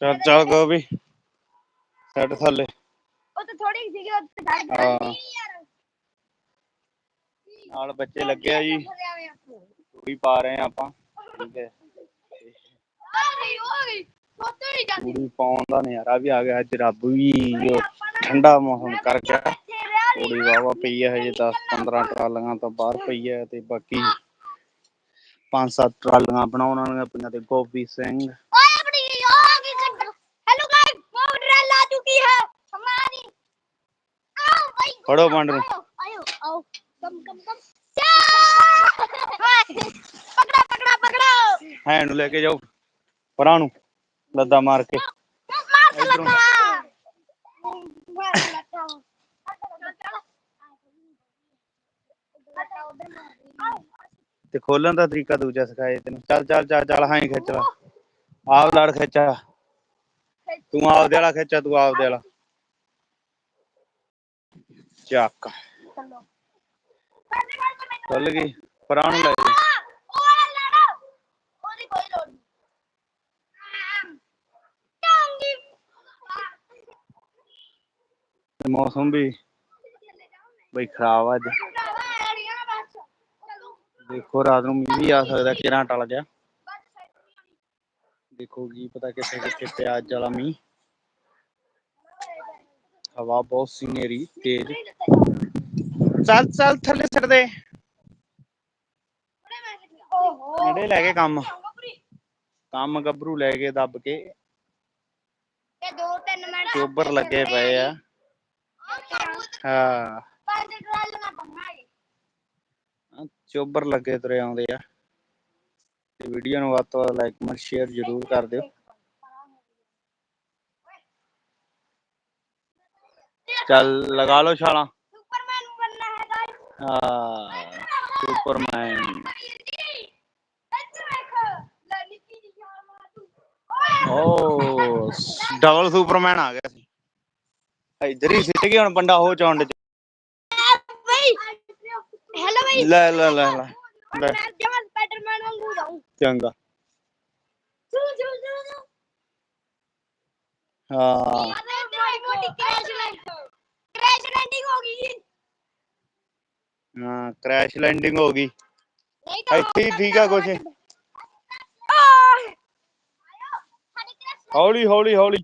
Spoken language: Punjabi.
ਚੱਲ ਚੱਲ ਗੋ ਵੀ। ਸੈੱਟ ਥੱਲੇ। ਉਹ ਤਾਂ ਥੋੜੀ ਸੀਗੀ ਉਹ ਤੇ ਛੱਡ ਹਾਂ। ਦਿੱਤੀ ਯਾਰ। ਨਾਲ ਬੱਚੇ ਲੱਗੇ ਆ ਜੀ। ਪੂਰੀ ਪਾ ਰਹੇ ਆ ਆਪਾਂ। ਠੀਕ ਹੈ। ਆ ਗਈ ਉਹ ਗਈ। ਜਾਂਦੀ। ਪੂਰੀ ਪਾਉਣ ਦਾ ਨਜ਼ਾਰਾ ਵੀ ਆ ਗਿਆ। ਅੱਜ ਰੱਬ ਵੀ ਜੋ ਠੰਡਾ ਮੌਸਮ ਕਰ ਗਿਆ। ਇੱਥੇ ਰਿਹਾ ਪੂਰੀ ਵਾਵਾ ਪਈ ਹੈ ਹਜੇ 10 15 ਟਰਾਲੀਆਂ ਤਾਂ ਬਾਹਰ ਪਈ ਹੈ ਤੇ ਬਾਕੀ ਪੰਜ ਸੱਤ ਟਰਾਲੀਆਂ ਬਣਾਉਣ ਵਾਲੀਆਂ ਪਈਆਂ ਤੇ ਗੋਪੀ ਸਿੰਘ। ફળો પાંડુ ਨੂੰ। ਲੈ ਕੇ ਜਾਓ। ਪਰਾਂ ਨੂੰ ਲੱਦਾ ਮਾਰ ਕੇ। ਤੇ ਖੋਲਣ ਦਾ ਤਰੀਕਾ ਦੂਜਾ ਸਿਖਾਏ ਤੈਨੂੰ। ਚੱਲ ਚੱਲ ਚੱਲ ਚੱਲ ਹਾਂ ਹੀ ਖਿੱਚ ਲਾ। ਆਪ ਲੜ ਖਿੱਚਾ। ਤੂੰ ਆਪਦੇ ਵਾਲਾ ਖਿੱਚਾ ਤੂੰ ਆਪਦੇ ਵਾਲਾ। ਚੱਕ। ਖੁੱਲ ਗਈ ਪਰਾਂ ਨੂੰ ਲੈ ਜਾ। ਮੌਸਮ ਵੀ ਬਈ ਖਰਾਬ ਅੱਜ। ਦੇਖੋ ਰਾਤ ਨੂੰ ਮੀਂਹ ਵੀ ਆ ਸਕਦਾ ਕਿਰਾਂ ਟਲ ਗਿਆ। ਦੇਖੋ ਕੀ ਪਤਾ ਕਿੱਥੇ ਕਿੱਥੇ ਪਿਆ ਅੱਜ ਵਾਲਾ ਮੀਂਹ। ਹਵਾ ਬਹੁਤ ਸੀ ਤੇਜ਼। ਚੱਲ ਚੱਲ, ਥੱਲੇ ਛੱਡ ਦੇ। ਨੇੜੇ ਲੈ ਕੇ ਕੰਮ। ਕੰਮ ਗੱਭਰੂ ਲੈ ਕੇ ਦੱਬ ਕੇ। ਇਹ ਦੋ ਤਿੰਨ ਮਿੰਟ ਚੋਬਰ ਲੱਗੇ ਪਏ ਆ। ਹਾਂ। ਪੰਜ ਟਰਾਲੀਆਂ ਬੰਨਾਂਗੇ ਚੋਬਰ ਲੱਗੇ ਤੁਰੇ ਆਉਂਦੇ ਆ। ਤੇ ਵੀਡੀਓ ਨੂੰ ਵੱਧ ਤੋਂ ਵੱਧ ਲਾਈਕ ਕਮੈਂਟ ਸ਼ੇਅਰ ਜ਼ਰੂਰ ਕਰ ਦਿਓ। ਚੱਲ ਲਗਾ ਲਓ ਛਾਲਾਂ। ਸੁਪਰਮੈਨ ਹਾਂ ਸੁਪਰਮੈਨ ਲੈ ਜਿਹੀ ਛਾਲ ਤੂੰ ਓ ਡਬਲ ਸੁਪਰਮੈਨ ਆ ਗਿਆ ਸੀ। ਇੱਧਰ ਹੀ ਸਿੱਟ ਗਿਆ ਹੁਣ ਬੰਦਾ ਹੋ ਚੌਂਡ ਚ। ਬਈ ਹੈਲੋ ਬਈ। ਲੈ ਲੈ ਲੈ ਲੈ। ਲੈ ਮੈਂ ਜਮਨ ਸਪਾਈਡਰਮੈਨ ਵਾਂਗੂ ਜਾਊਂ। ਚੰਗਾ। ਚੂ ਚੂ ਚੂ ਚੂ ਹਾਂ। ਮਾਈ ਮੋਟੀ ਕ੍ਰੈਸ਼ ਲੈਂਡਿੰਗ ਕ੍ਰੈਸ਼ ਲੈਂਡਿੰਗ ਹੋ ਗਈ ਜੀ ਹਾਂ ਕ੍ਰੈਸ਼ ਲੈਂਡਿੰਗ ਹੋ ਗਈ। ਨਹੀਂ ਤਾਂ ਇੱਥੇ ਹੀ ਠੀਕ ਆ ਕੁਛ। ਹੌਲੀ ਹੌਲੀ ਹੌਲੀ।